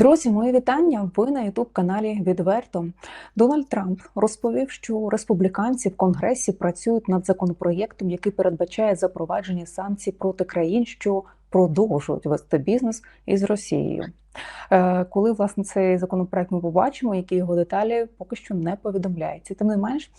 Друзі, мої вітання. Ви на Ютуб каналі Відверто. Дональд Трамп розповів, що республіканці в Конгресі працюють над законопроєктом, який передбачає запровадження санкцій проти країн, що продовжують вести бізнес із Росією. Е, Коли власне цей законопроект ми побачимо, які його деталі поки що не повідомляється. Тим не менш,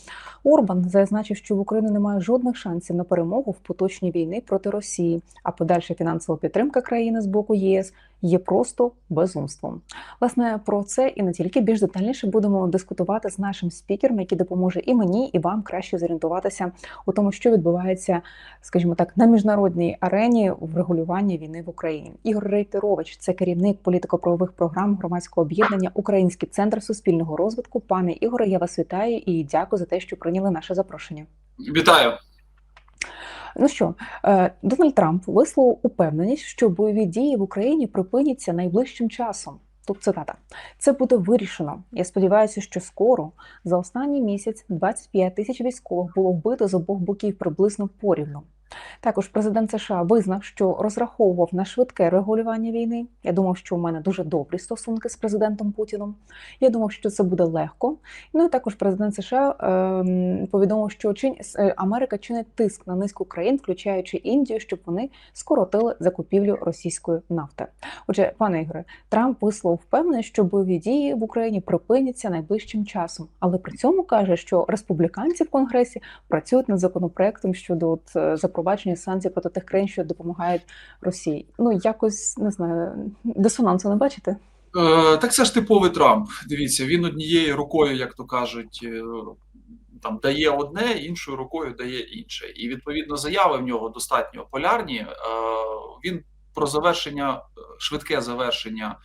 Орбан зазначив, що в Україні немає жодних шансів на перемогу в поточній війни проти Росії, а подальша фінансова підтримка країни з боку ЄС є просто безумством. Власне про це і не тільки більш детальніше будемо дискутувати з нашим спікером, який допоможе і мені, і вам краще зорієнтуватися у тому, що відбувається, скажімо так, на міжнародній арені в регулюванні війни в Україні. Ігор Рейтерович, це керівник політико-правових програм громадського об'єднання Український центр суспільного розвитку. Пане Ігоре, я вас вітаю і дякую за те, що прийняли наше запрошення. Вітаю. Ну що, е, Дональд Трамп висловив упевненість, що бойові дії в Україні припиняться найближчим часом. Тут цитата: це буде вирішено. Я сподіваюся, що скоро за останній місяць 25 тисяч військових було вбито з обох боків приблизно порівну. Також президент США визнав, що розраховував на швидке регулювання війни. Я думав, що у мене дуже добрі стосунки з президентом Путіном. Я думав, що це буде легко. Ну і також президент США ем, повідомив, що чин е, Америка чинить тиск на низку країн, включаючи Індію, щоб вони скоротили закупівлю російської нафти. Отже, пане Ігоре, Трамп висловив впевненість, що бойові дії в Україні припиняться найближчим часом, але при цьому каже, що республіканці в конгресі працюють над законопроектом щодо от, е, запровадження санкцій проти тих країн, що допомагають Росії. Ну якось не знаю, дисонансу не бачите? Е, так це ж типовий Трамп. Дивіться, він однією рукою, як то кажуть, е, там дає одне, іншою рукою дає інше. І відповідно заяви в нього достатньо полярні. Е, він про завершення, швидке завершення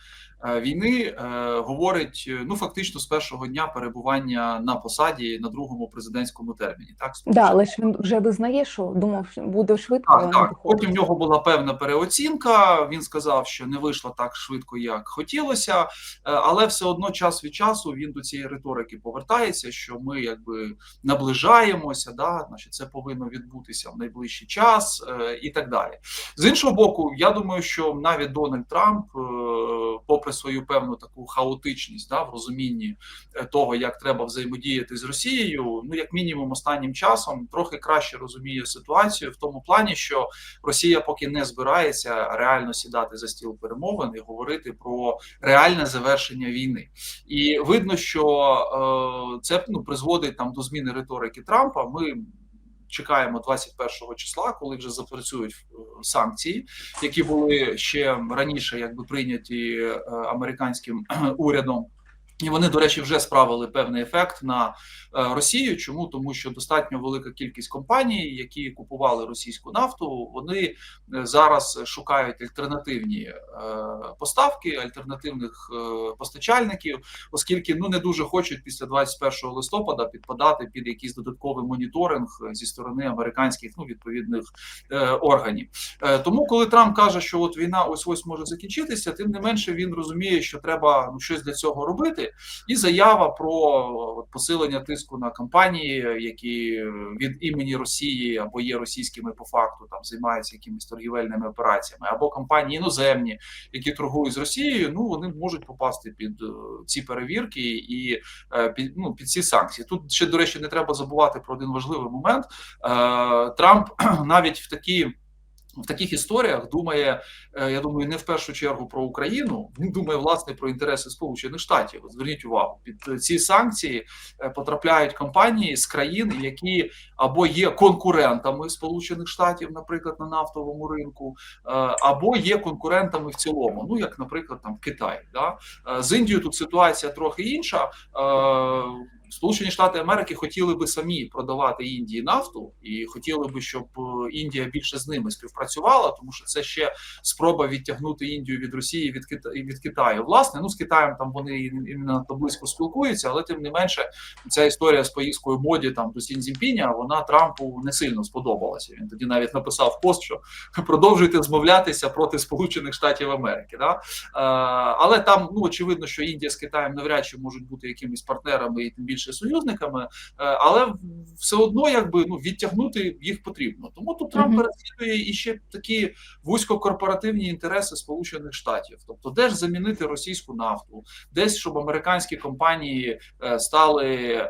війни е, говорить е, ну фактично з першого дня перебування на посаді на другому президентському терміні. Так Да, але ж він вже визнає, що думав, що буде швидко, Так, так. Потім в нього була певна переоцінка. Він сказав, що не вийшло так швидко, як хотілося, Е, але все одно час від часу він до цієї риторики повертається, що ми якби наближаємося, да, значить, це повинно відбутися в найближчий час е, і так далі. З іншого боку, я думаю, що навіть Дональд Трамп, е, попри свою певну таку хаотичність да, в розумінні е, того, як треба взаємодіяти з Росією, ну як мінімум останнім часом трохи краще розуміє ситуацію в тому плані, що Росія поки не збирається реально сідати за стіл перемовин і говорити про реальне завершення війни. І видно, що е, це ну, призводить там до зміни риторики Трампа. Ми чекаємо 21 числа, коли вже запрацюють е, санкції, які були ще раніше, якби прийняті е, американським урядом. І вони, до речі, вже справили певний ефект на е, Росію. Чому тому, що достатньо велика кількість компаній, які купували російську нафту, вони е, зараз шукають альтернативні е, поставки, альтернативних постачальників, оскільки ну не дуже хочуть після 21 листопада підпадати під якийсь додатковий моніторинг зі сторони американських ну відповідних органів. Тому, коли Трамп каже, що от війна ось ось може закінчитися, тим не менше він розуміє, що треба ну щось для цього робити. І заява про посилення тиску на компанії, які від імені Росії або є російськими по факту, там займаються якимись торгівельними операціями, або компанії іноземні, які торгують з Росією, ну вони можуть попасти під е, ці перевірки і е, під ну під ці санкції. Тут ще до речі, не треба забувати про один важливий момент. Е, Трамп навіть в такі. В таких історіях думає, е, я думаю, не в першу чергу про Україну. Він думає власне про інтереси Сполучених Штатів. Зверніть увагу, під ці санкції е, потрапляють компанії з країн, які або є конкурентами Сполучених Штатів, наприклад, на нафтовому ринку, е, або є конкурентами в цілому. Ну як, наприклад, там Китай. Да? З Індією тут ситуація трохи інша. Сполучені Штати Америки хотіли би самі продавати Індії нафту, і хотіли би, щоб е, Індія більше з ними співпрацювала, тому що це ще спроба відтягнути Індію від Росії від Кита... від Китаю. Власне, ну з Китаєм там вони і не надто близько спілкуються, але тим не менше, ця історія з поїздкою моді там до Сінзінпіня, вона Трампу не сильно сподобалася. Він тоді навіть написав пост, що продовжуйте змовлятися проти Сполучених Штатів Америки. Да? Е, але там ну очевидно, що Індія з Китаєм навряд чи можуть бути якимись партнерами і тим більше більше союзниками, е, але все одно якби ну відтягнути їх потрібно. Тому тут Трамп Мгм. переслідує і ще такі вузькокорпоративні інтереси Сполучених Штатів, тобто де ж замінити російську нафту, десь щоб американські компанії е, стали е,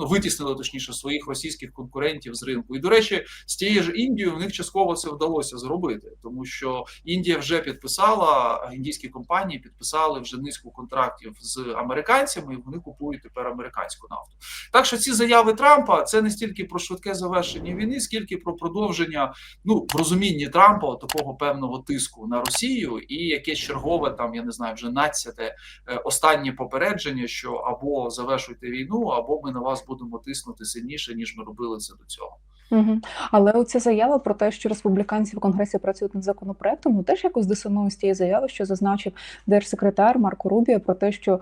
ну витіснили точніше своїх російських конкурентів з ринку. І до речі, з тією ж Індією в них частково це вдалося зробити, тому що Індія вже підписала індійські компанії, підписали вже низку контрактів з американцями, і вони купують тепер американську нафту. Так що ці заяви Трампа це не стільки про швидке завершення війни, скільки про продовження ну в розумінні Трампа такого певного тиску на Росію, і якесь чергове там я не знаю, вже надцяте е, останнє попередження, що або завершуйте війну, або ми на вас будемо тиснути сильніше ніж ми робили це до цього. Угу. Але оця заява про те, що республіканці в конгресі працюють над законопроектом, ну, теж якось дисонує з тієї заяви, що зазначив держсекретар Марко Рубіо про те, що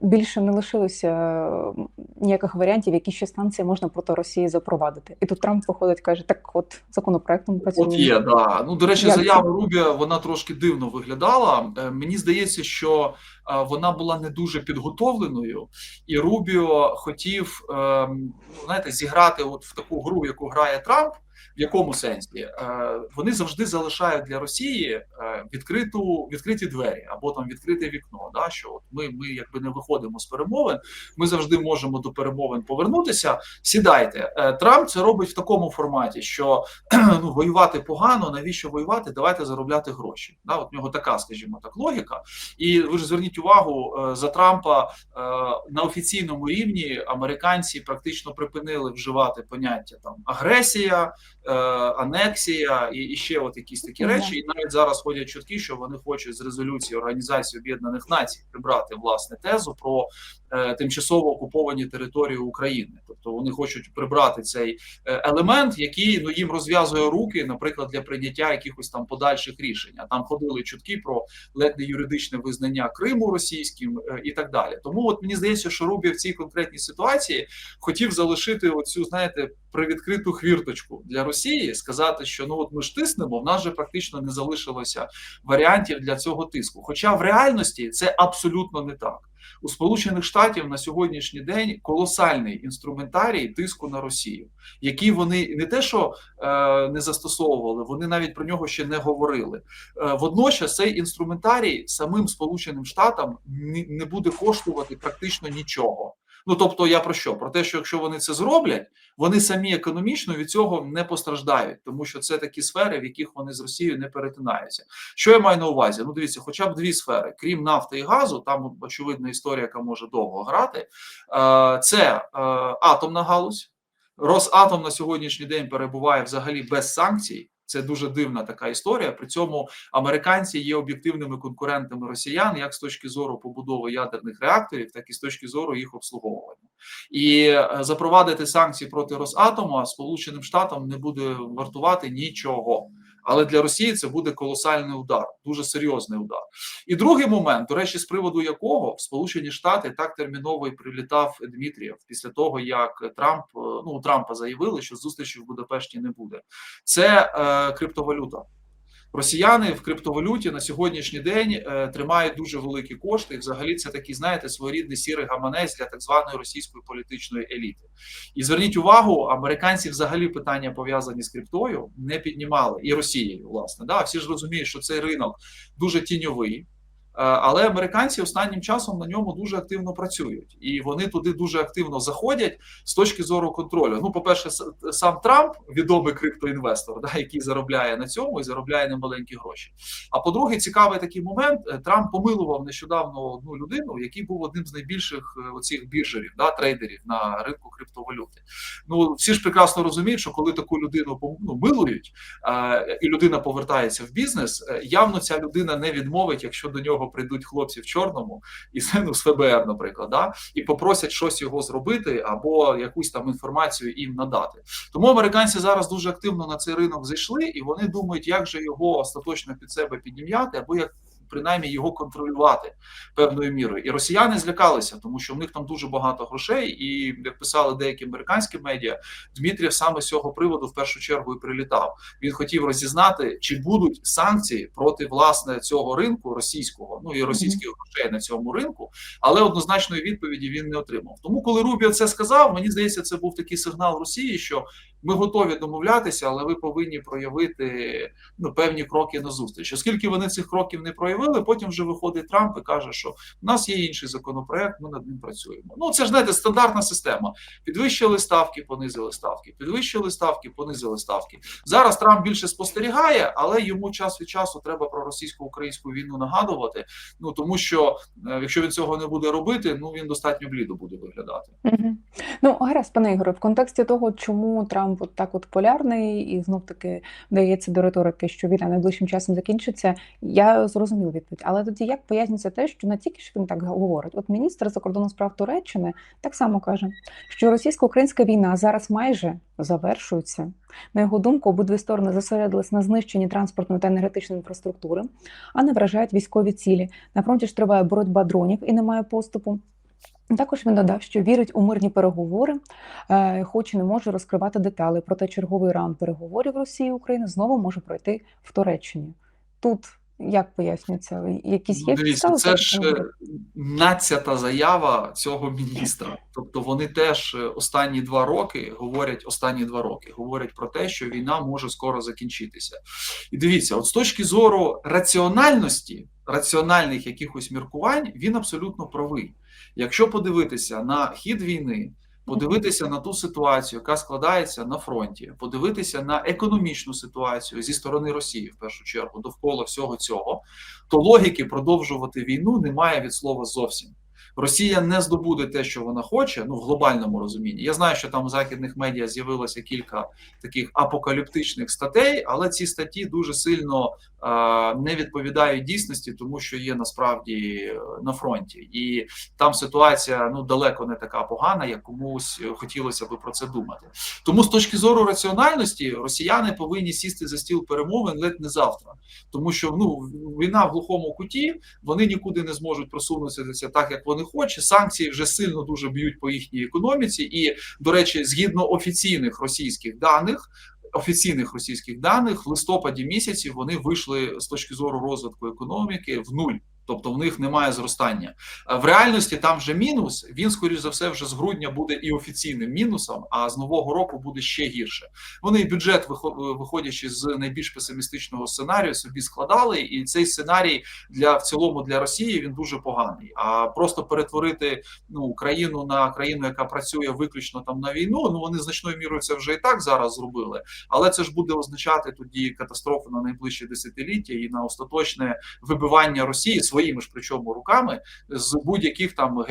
більше не лишилося е, ніяких варіантів, які ще станції можна проти Росії запровадити. І тут Трамп виходить, каже: так, от законопроектом працюємо. От є, да. Ну до речі, Як заява це? Рубіа вона трошки дивно виглядала. Е, Мені здається, що е, вона була не дуже підготовленою, і Рубіо хотів ем, ну, знаєте, зіграти от в таку гру, в яку грає Трамп. В якому сенсі Е, вони завжди залишають для Росії е, відкриту відкриті двері або там відкрите вікно. Да, що ми, ми якби не виходимо з перемовин, ми завжди можемо до перемовин повернутися. Сідайте. Е, Трамп це робить в такому форматі, що ну, воювати погано, навіщо воювати? Давайте заробляти гроші. Да, от в нього така, скажімо так, логіка. І ви ж зверніть увагу е, за Трампа е, на офіційному рівні американці практично припинили вживати поняття там агресія, анексія і, і ще от якісь такі речі. І навіть зараз ходять чутки, що вони хочуть з резолюції Організації Об'єднаних Націй прибрати власне тезу про тимчасово окуповані території України. Тобто вони хочуть прибрати цей е, елемент, який ну їм розв'язує руки, наприклад, для прийняття якихось там подальших рішень. А Там ходили чутки про ледь не юридичне визнання Криму російським е, і так далі. Тому от мені здається, що Рубі в цій конкретній ситуації хотів залишити оцю, знаєте, привідкриту хвірточку для Росії, сказати, що ну от ми ж тиснемо, в нас же практично не залишилося варіантів для цього тиску. Хоча в реальності це абсолютно не так. У Сполучених Штатів на сьогоднішній день колосальний інструментарій тиску на Росію, який вони не те, що е, не застосовували, вони навіть про нього ще не говорили. Е, водночас цей інструментарій самим Сполученим Штатам не, буде коштувати практично нічого. Ну тобто, я про що? Про те, що якщо вони це зроблять, вони самі економічно від цього не постраждають, тому що це такі сфери, в яких вони з Росією не перетинаються. Що я маю на увазі? Ну, дивіться, хоча б дві сфери, крім нафти і газу, там очевидна історія, яка може довго грати. Е, Це е, атомна галузь. Росатом на сьогоднішній день перебуває взагалі без санкцій. Це дуже дивна така історія. При цьому американці є об'єктивними конкурентами росіян, як з точки зору побудови ядерних реакторів, так і з точки зору їх обслуговування. І е, запровадити санкції проти Росатома Сполученим Штатам не буде вартувати нічого. Але для Росії це буде колосальний удар, дуже серйозний удар. І другий момент, до речі, з приводу якого в Сполучені Штати так терміново і прилітав Дмитрієв після того, як Трамп е, ну Трампа заявили, що зустрічі в Будапешті не буде. Це е, криптовалюта. Росіяни в криптовалюті на сьогоднішній день е, тримають дуже великі кошти. І взагалі це такий, знаєте, своєрідний сірий гаманець для так званої російської політичної еліти. І зверніть увагу, американці взагалі питання пов'язані з криптою не піднімали і Росією, власне. Да? Всі ж розуміють, що цей ринок дуже тіньовий. Е, Але американці останнім часом на ньому дуже активно працюють, і вони туди дуже активно заходять з точки зору контролю. Ну, по-перше, сам Трамп, відомий криптоінвестор, да, який заробляє на цьому і заробляє немаленькі гроші. А по-друге, цікавий такий момент: е, Трамп помилував нещодавно одну людину, який був одним з найбільших е, оцих біржерів, да, трейдерів на ринку криптовалюти. Ну всі ж прекрасно розуміють, що коли таку людину ну, милують, і людина повертається в бізнес, явно ця людина не відмовить, якщо до нього прийдуть хлопці в чорному і ну, з ФБР, наприклад, да, і попросять щось його зробити або якусь там інформацію їм надати. Тому американці зараз дуже активно на цей ринок зайшли, і вони думають, як же його остаточно під себе підім'яти, або як принаймні його контролювати певною мірою. І росіяни злякалися, тому що в них там дуже багато грошей, і як писали деякі американські медіа, Дмитрів саме з цього приводу в першу чергу і прилітав. Він хотів розізнати, чи будуть санкції проти власне цього ринку російського, ну і російських грошей на цьому ринку, але однозначної відповіді він не отримав. Тому, коли Рубіо це сказав, мені здається, це був такий сигнал Росії, що ми готові домовлятися, але ви повинні проявити ну певні кроки на зустріч. Оскільки вони цих кроків не проявили, потім вже виходить Трамп і каже, що в нас є інший законопроект, ми над ним працюємо. Ну це ж знаєте, стандартна система. Підвищили ставки, понизили ставки, підвищили ставки, понизили ставки. Зараз Трамп більше спостерігає, але йому час від часу треба про російсько-українську війну нагадувати. Ну тому що е, якщо він цього не буде робити, ну він достатньо блідо буде виглядати. Ну, гаразд, пане Ігоре, в контексті того, чому Трамп от так от полярний і знов таки вдається до риторики, що війна найближчим часом закінчиться, я зрозумів відповідь. Але тоді як пояснюється те, що не тільки що він так говорить, от міністр закордонних справ Туреччини так само каже, що російсько-українська війна зараз майже завершується. На його думку, обидві сторони зосередились на знищенні транспортної та енергетичної інфраструктури, а не вражають військові цілі. На фронті ж триває боротьба дронів і немає поступу. Також він додав, що вірить у мирні переговори, е, хоч і не може розкривати деталі. Проте черговий раунд переговорів Росії і України знову може пройти в Туреччині. Тут як пояснюється, якісь Ну, є дивіться, підстави? це ж е, нацята заява цього міністра. Тобто вони теж е, останні два роки говорять останні два роки, говорять про те, що війна може скоро закінчитися. І дивіться, от з точки зору раціональності, раціональних якихось міркувань, він абсолютно правий. Якщо подивитися на хід війни, подивитися на ту ситуацію, яка складається на фронті, подивитися на економічну ситуацію зі сторони Росії, в першу чергу, довкола всього цього, то логіки продовжувати війну немає від слова зовсім. Росія не здобуде те, що вона хоче, ну в глобальному розумінні. Я знаю, що там в західних медіа з'явилося кілька таких апокаліптичних статей, але ці статті дуже сильно не відповідають дійсності, тому що є насправді е, на фронті, і там ситуація ну далеко не така погана, як комусь хотілося би про це думати. Тому з точки зору раціональності росіяни повинні сісти за стіл перемовин ледь не завтра, тому що ну війна в глухому куті, вони нікуди не зможуть просунутися так, як вони хочуть. Санкції вже сильно дуже б'ють по їхній економіці, і до речі, згідно офіційних російських даних. Офіційних російських даних в листопаді місяці вони вийшли з точки зору розвитку економіки в нуль. Тобто в них немає зростання. В реальності там вже мінус. Він, скоріш за все, вже з грудня буде і офіційним мінусом, а з нового року буде ще гірше. Вони бюджет, виходячи з найбільш песимістичного сценарію, собі складали, і цей сценарій для в цілому для Росії він дуже поганий. А просто перетворити ну країну на країну, яка працює виключно там на війну. Ну вони значною мірою це вже і так зараз зробили. Але це ж буде означати тоді катастрофу на найближчі десятиліття і на остаточне вибивання Росії своїми ж причому руками з будь-яких там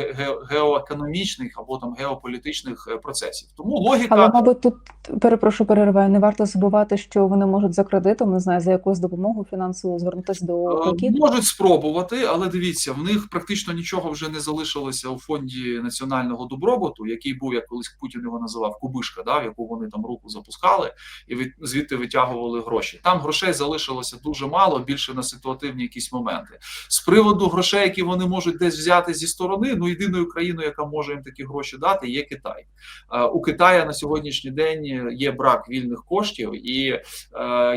геоекономічних або там геополітичних е, процесів. Тому логіка але, мабуть, тут перепрошую, перериваю. Не варто забувати, що вони можуть за кредитом, не знаю, за якусь допомогу фінансово звернутися до Кокіду. можуть спробувати, але дивіться, в них практично нічого вже не залишилося у фонді національного добробуту, який був як колись Путін його називав Кубишка, да в яку вони там руку запускали і від звідти витягували гроші. Там грошей залишилося дуже мало, більше на ситуативні якісь моменти. З приводу грошей, які вони можуть десь взяти зі сторони, ну єдиною країною, яка може їм такі гроші дати, є Китай. У Китая на сьогоднішній день є брак вільних коштів, і е,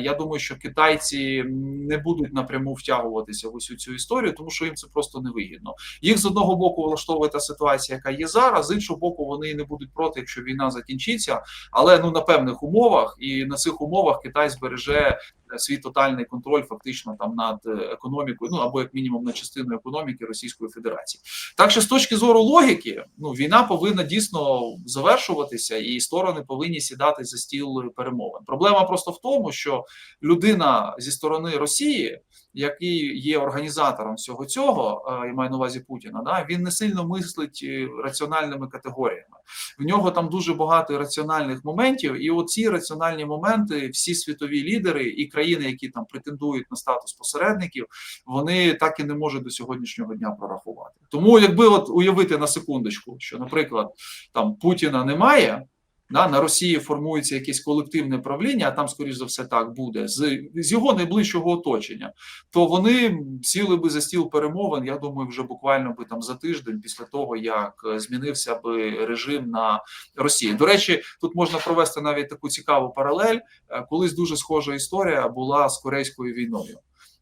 я думаю, що китайці не будуть напряму втягуватися в усю цю історію, тому що їм це просто невигідно. Їх з одного боку влаштовує та ситуація, яка є зараз, з іншого боку, вони не будуть проти, якщо війна закінчиться, але ну на певних умовах, і на цих умовах Китай збереже свій тотальний контроль, фактично там над економікою, ну або як мінімум на частину економіки Російської Федерації. Так що з точки зору логіки, ну війна повинна дійсно завершуватися, і сторони повинні сідати за стіл перемовин. Проблема просто в тому, що людина зі сторони Росії, який є організатором всього цього, я маю на увазі Путіна, да він не сильно мислить раціональними категоріями. В нього там дуже багато раціональних моментів, і оці раціональні моменти, всі світові лідери і країни, які там претендують на статус посередників, вони так і не можуть до сьогоднішнього дня прорахувати. Тому, якби от уявити на секундочку, що, наприклад, там Путіна немає. Да, на Росії формується якесь колективне правління, а там, скоріш за все, так буде з, з його найближчого оточення. То вони сіли би за стіл перемовин. Я думаю, вже буквально би там за тиждень після того, як е, змінився би режим на Росії. До речі, тут можна провести навіть таку цікаву паралель. Е, Колись дуже схожа історія була з Корейською війною.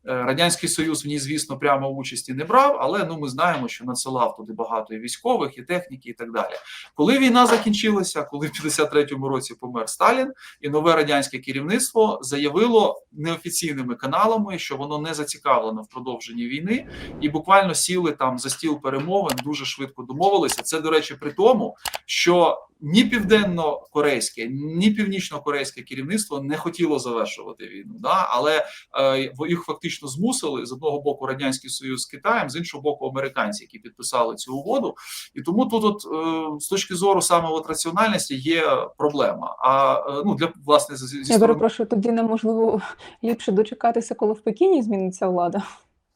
Е, Радянський Союз в ній, звісно, прямо участі не брав, але ну ми знаємо, що надсилав туди багато і військових, і техніки, і так далі. Коли війна закінчилася, коли в 53-му році помер Сталін, і нове радянське керівництво заявило неофіційними каналами, що воно не зацікавлено в продовженні війни, і буквально сіли там за стіл перемовин, дуже швидко домовилися. Це, до речі, при тому, що ні південно-корейське, ні північно-корейське керівництво не хотіло завершувати війну. Да? Але е, їх фактично змусили з одного боку радянський союз з Китаєм, з іншого боку, американці, які підписали цю угоду. І тому тут, от, е, з точки зору саме от раціональності, є проблема. А е, ну для власне зі, зі Я сторони перепрошую, тоді неможливо ліпше дочекатися, коли в Пекіні зміниться влада.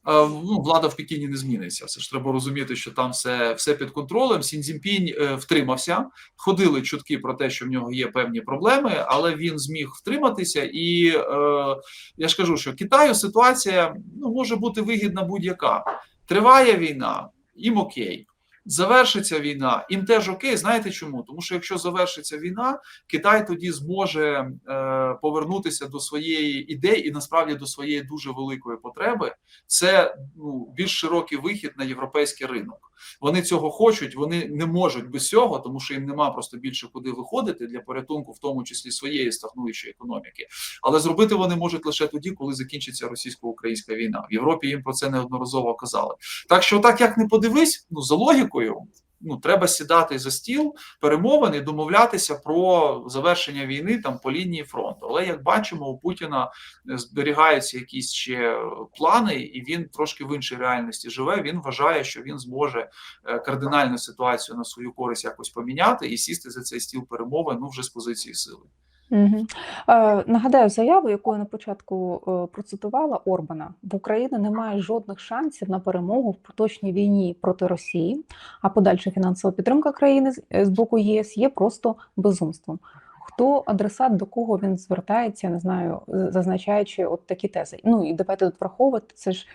Е, ну, влада в Пекіні не зміниться. Все ж треба розуміти, що там все, все під контролем. Сінзінпінь е, втримався. Ходили чутки про те, що в нього є певні проблеми, але він зміг втриматися. І е, я ж кажу, що Китаю ситуація ну, може бути вигідна будь-яка. Триває війна, їм окей. Завершиться війна, їм теж окей. Знаєте чому? Тому що якщо завершиться війна, Китай тоді зможе е, повернутися до своєї ідеї і насправді до своєї дуже великої потреби. Це ну, більш широкий вихід на європейський ринок. Вони цього хочуть, вони не можуть без цього, тому що їм нема просто більше куди виходити для порятунку, в тому числі своєї стагнуючої економіки. Але зробити вони можуть лише тоді, коли закінчиться російсько-українська війна. В Європі їм про це неодноразово казали. Так що, так як не подивись, ну за логікою. Ну, треба сідати за стіл перемовин і домовлятися про завершення війни там по лінії фронту. Але як бачимо, у Путіна зберігаються якісь ще плани, і він трошки в іншій реальності живе. Він вважає, що він зможе е, кардинальну ситуацію на свою користь якось поміняти і сісти за цей стіл перемовин ну вже з позиції сили. Угу. Е, нагадаю заяву, яку я на початку е, процитувала Орбана: в Україні немає жодних шансів на перемогу в поточній війні проти Росії, а подальша фінансова підтримка країни з, з боку ЄС є просто безумством. Хто адресат до кого він звертається, не знаю, зазначаючи от такі тези. Ну і давайте тут враховувати це ж.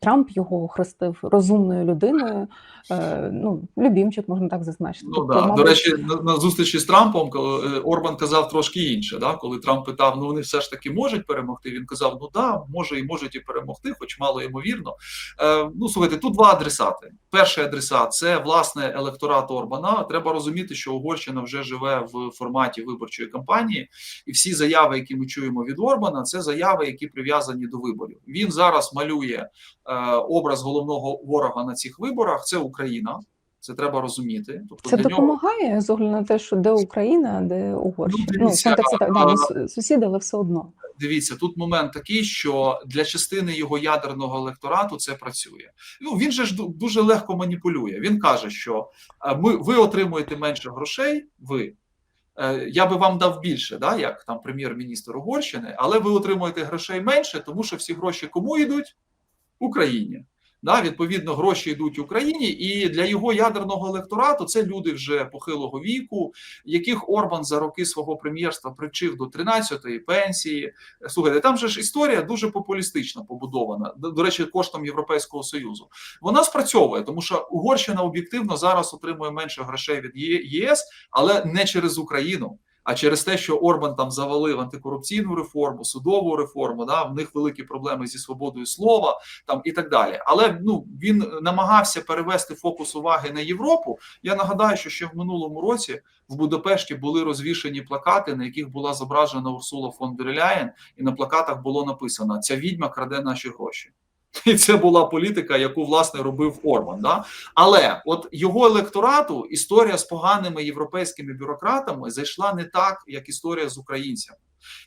Трамп його охрестив розумною людиною. Е, ну, любімчик, можна так зазначити. Ну да. мабуть... До речі, на, на зустрічі з Трампом е, Орбан казав трошки інше. Да? Коли Трамп питав, ну вони все ж таки можуть перемогти. Він казав: Ну да, може і можуть і перемогти, хоч мало ймовірно. Е, ну слухайте, тут два адресати. Перший адресат це власне електорат Орбана. Треба розуміти, що Угорщина вже живе в форматі виборчої кампанії, і всі заяви, які ми чуємо від Орбана, це заяви, які прив'язані до виборів. Він зараз малює образ головного ворога на цих виборах це Україна. Це треба розуміти. Тобто це для допомагає нього... з огляду на те, що де Україна, де Угорщина. Ну, дивіться, ну так, да, сусіди, але все одно. Дивіться, тут момент такий, що для частини його ядерного електорату це працює. Ну він же ж дуже легко маніпулює. Він каже, що ми ви отримуєте менше грошей. Ви я би вам дав більше, да, як там прем'єр-міністр Угорщини, але ви отримуєте грошей менше, тому що всі гроші кому йдуть? Україні. Да, Відповідно, гроші йдуть Україні, і для його ядерного електорату це люди вже похилого віку, яких Орбан за роки свого прем'єрства причив до 13-ї пенсії. Слухайте, там же ж історія дуже популістично побудована. До речі, коштом Європейського союзу. Вона спрацьовує, тому що Угорщина об'єктивно зараз отримує менше грошей від ЄС, але не через Україну а через те, що Орбан там завалив антикорупційну реформу, судову реформу, да, в них великі проблеми зі свободою слова там і так далі. Але ну він намагався перевести фокус уваги на Європу. Я нагадаю, що ще в минулому році в Будапешті були розвішені плакати, на яких була зображена Урсула фон дер Ляєн, і на плакатах було написано: Ця відьма краде наші гроші. І це була політика, яку власне робив Орбан. Да? Але от його електорату історія з поганими європейськими бюрократами зайшла не так, як історія з українцями.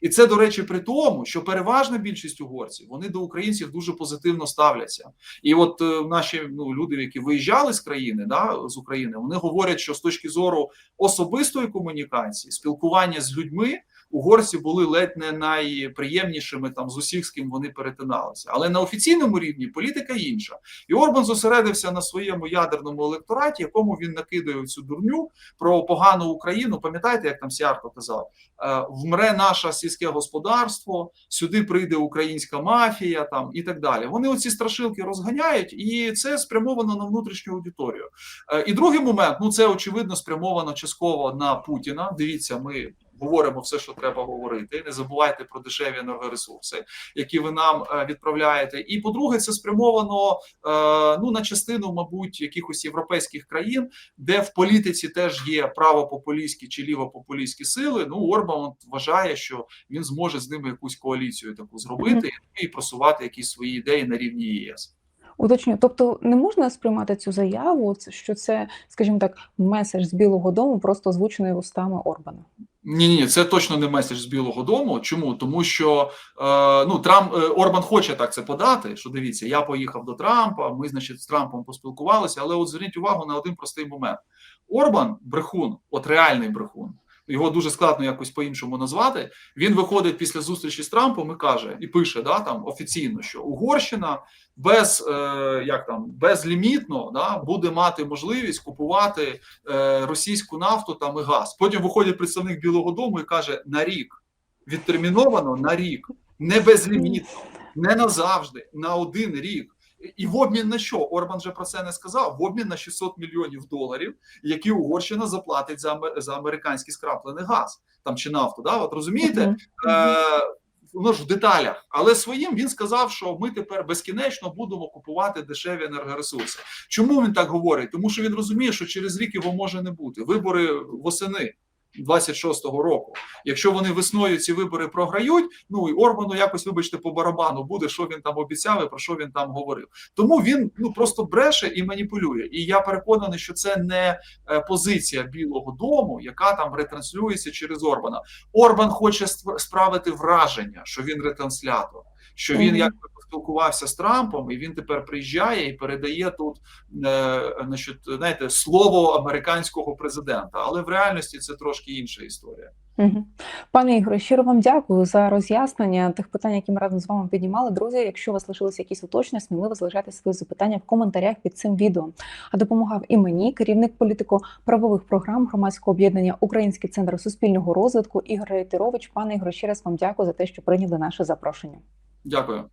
І це, до речі, при тому, що переважна більшість угорців вони до українців дуже позитивно ставляться. І от е, наші ну, люди, які виїжджали з країни, да, з України, вони говорять, що з точки зору особистої комунікації, спілкування з людьми угорці були ледь не найприємнішими там з усіх, з ким вони перетиналися. Але на офіційному рівні політика інша. І Орбан зосередився на своєму ядерному електораті, якому він накидає цю дурню про погану Україну. Пам'ятаєте, як там Сіарко казав? Е, Вмре наше сільське господарство, сюди прийде українська мафія, там і так далі. Вони оці страшилки розганяють, і це спрямовано на внутрішню аудиторію. Е, І другий момент, ну це очевидно спрямовано частково на Путіна. Дивіться, ми говоримо все, що треба говорити. Не забувайте про дешеві енергоресурси, які ви нам е, відправляєте. І по-друге, це спрямовано е, ну на частину, мабуть, якихось європейських країн, де в політиці теж є правопопулістські чи лівопопулістські сили. Ну Орбан вважає, що він зможе з ними якусь коаліцію таку зробити і просувати якісь свої ідеї на рівні ЄС. Уточню, тобто не можна сприймати цю заяву, що це, скажімо так, меседж з Білого Дому, просто озвучений устами Орбана. Ні, ні, це точно не меседж з Білого Дому. Чому? Тому що е, ну Трамп е, Орбан хоче так це подати. Що дивіться, я поїхав до Трампа. Ми, значить, з Трампом поспілкувалися. Але от зверніть увагу на один простий момент: Орбан, брехун, от реальний брехун. Його дуже складно якось по-іншому назвати. Він виходить після зустрічі з Трампом і каже, і пише да там офіційно, що Угорщина без е, як там безлімітно да, буде мати можливість купувати е, російську нафту там і газ. Потім виходить представник Білого Дому і каже: на рік відтерміновано на рік, не безлімітно, не назавжди, на один рік. І в обмін на що Орбан же про це не сказав. В обмін на 600 мільйонів доларів, які Угорщина заплатить за за американський скраплений газ там чи нафту. Да, от розумієте? Мгм. Е, воно ж в деталях, але своїм він сказав, що ми тепер безкінечно будемо купувати дешеві енергоресурси. Чому він так говорить? Тому що він розуміє, що через рік його може не бути. Вибори восени 26-го року. Якщо вони весною ці вибори програють, ну і Орбану якось, вибачте, по барабану буде, що він там обіцяв і про що він там говорив. Тому він ну просто бреше і маніпулює. І я переконаний, що це не е, позиція Білого Дому, яка там ретранслюється через Орбана. Орбан хоче справити враження, що він ретранслятор, що він якби поспілкувався з Трампом, і він тепер приїжджає і передає тут е, значить, знаєте, слово американського президента. Але в реальності це трошки інша історія. Пане Ігоре, щиро вам дякую за роз'яснення тих питань, які ми разом з вами піднімали. Друзі, якщо у вас лишилися якісь уточнення, сміливо залишайте свої запитання в коментарях під цим відео. А допомагав і мені, керівник політико-правових програм громадського об'єднання Український центр суспільного розвитку Ігор Рейтерович. Пане Ігоре, ще раз вам дякую за те, що прийняли наше запрошення. Дякую.